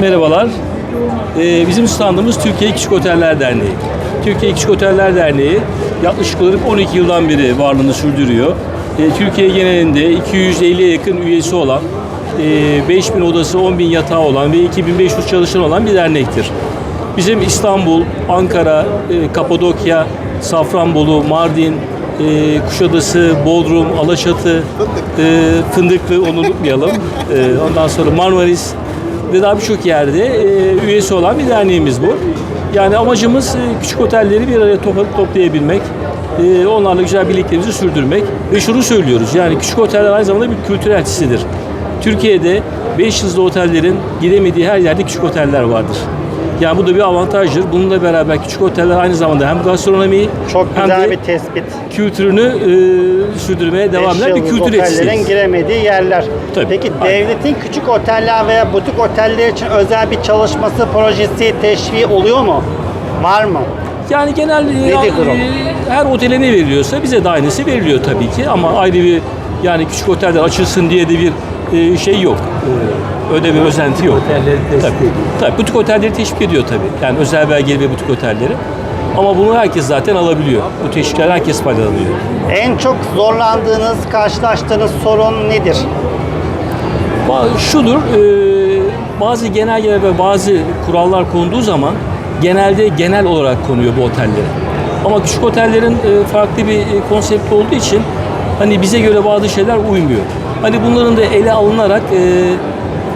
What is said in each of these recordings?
Merhabalar. Ee, bizim standımız Türkiye Küçük Oteller Derneği. Türkiye Küçük Oteller Derneği yaklaşık olarak 12 yıldan beri varlığını sürdürüyor. Ee, Türkiye genelinde 250'ye yakın üyesi olan, e, 5000 odası, 10.000 yatağı olan ve 2500 çalışan olan bir dernektir. Bizim İstanbul, Ankara, e, Kapadokya, Safranbolu, Mardin, e, Kuşadası, Bodrum, Alaçatı, e, Fındıklı onu unutmayalım. E, ondan sonra Marmaris ve daha birçok yerde e, üyesi olan bir derneğimiz bu. Yani amacımız e, küçük otelleri bir araya topla- toplayabilmek, e, onlarla güzel birliklerimizi sürdürmek ve şunu söylüyoruz yani küçük oteller aynı zamanda bir kültür elçisidir. Türkiye'de 5 yıldızlı otellerin gidemediği her yerde küçük oteller vardır. Yani bu da bir avantajdır. Bununla beraber küçük oteller aynı zamanda hem gastronomiyi Çok hem güzel de bir tespit. kültürünü e, sürdürmeye devam eden bir kültür otellerin giremediği yerler. Tabii, Peki aynen. devletin küçük oteller veya butik oteller için özel bir çalışması, projesi, teşviği oluyor mu? Var mı? Yani genel e, Nedir durum? e, her otele ne veriliyorsa bize de aynısı veriliyor tabii ki ama ayrı bir yani küçük oteller açılsın diye de bir e, şey yok. E, öyle bir özenti yok. Tabii, tabii, butik otelleri teşvik ediyor tabii. Yani özel belgeli ve butik otelleri. Ama bunu herkes zaten alabiliyor. Bu teşvikler herkes faydalanıyor. En çok zorlandığınız, karşılaştığınız sorun nedir? Şudur, e, bazı genelgeler ve bazı kurallar konduğu zaman genelde genel olarak konuyor bu otellere. Ama küçük otellerin e, farklı bir e, konsepti olduğu için hani bize göre bazı şeyler uymuyor. Hani bunların da ele alınarak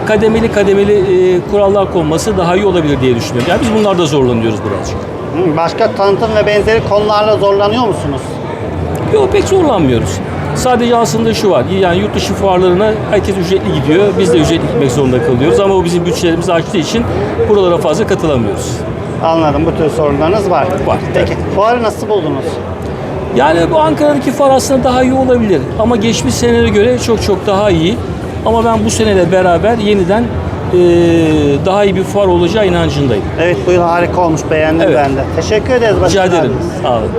kademeli kademeli e, kurallar konması daha iyi olabilir diye düşünüyorum. Yani biz bunlarda zorlanıyoruz birazcık. Hı, Başka tanıtım ve benzeri konularla zorlanıyor musunuz? Yok pek zorlanmıyoruz. Sadece aslında şu var. Yani yurt dışı fuarlarına herkes ücretli gidiyor. Biz de ücretli gitmek zorunda kalıyoruz. Ama o bizim bütçelerimizi aştığı için buralara fazla katılamıyoruz. Anladım. Bu tür sorunlarınız var. Var, Peki fuarı nasıl buldunuz? Yani bu Ankara'daki fuar aslında daha iyi olabilir. Ama geçmiş senelere göre çok çok daha iyi. Ama ben bu seneyle beraber yeniden eee, daha iyi bir fuar olacağı inancındayım. Evet bu yıl harika olmuş. Beğendim Evet. ben de. Teşekkür ederiz. Rica Başkan ederim. abi. Sağ olun.